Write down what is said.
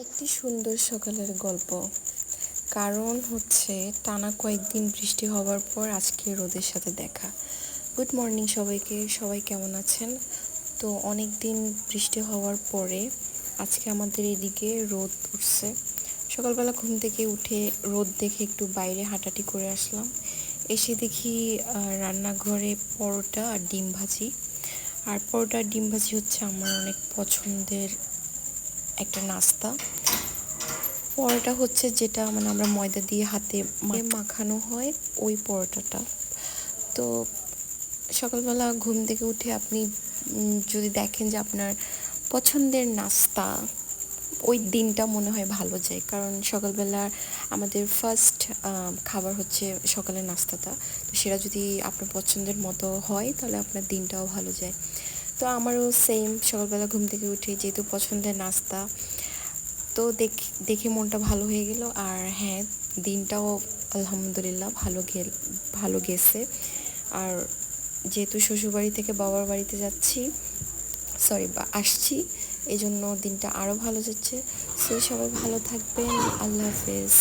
একটি সুন্দর সকালের গল্প। কারণ হচ্ছে, টানা কয়েকদিন বৃষ্টি হওয়ার পর আজকে রোদের সাথে দেখা। গুড মর্নিং সবাইকে, সবাই কেমন আছেন? তো অনেক দিন বৃষ্টি হওয়ার পরে আজকে আমাদের এদিকে রোদ উঠছে। সকালবেলা ঘুম থেকে উঠে রোদ দেখে একটু বাইরে হাঁটাটি করে আসলাম। এসে দেখি রান্নাঘরে পরোটা আর ডিম ভাজি। আর পরোটা ডিম ভাজি হচ্ছে আমার অনেক পছন্দের একটা নাস্তা। পরোটা হচ্ছে যেটা মানে আমরা ময়দা দিয়ে হাতে মাখানো হয়। ওই পরোটাটা। তো সকালবেলা ঘুম থেকে উঠে আপনি যদি দেখেন যে আপনার পছন্দের নাস্তা ওই দিনটা মনে হয় ভালো যায়। কারণ সকালবেলা আমাদের ফার্স্ট খাবার হচ্ছে সকালের নাস্তাটা। তো সেটা যদি আপনার পছন্দের মতো হয় তাহলে আপনার দিনটাও ভালো যায়। তো আমারও সেম সকালবেলা ঘুম থেকে উঠে যেহেতু পছন্দের নাস্তা, তো দেখে দেখে মনটা ভালো হয়ে গেল। আর হ্যাঁ দিনটাও আলহামদুলিল্লাহ ভালো গেল, ভালো গেছে। আর যেহেতু শ্বশুরবাড়ি থেকে বাবার বাড়িতে যাচ্ছি সরি বা আসছি এই জন্য দিনটা আরও ভালো যাচ্ছে। সো সবাই ভালো থাকবেন। আল্লাহ হাফেজ।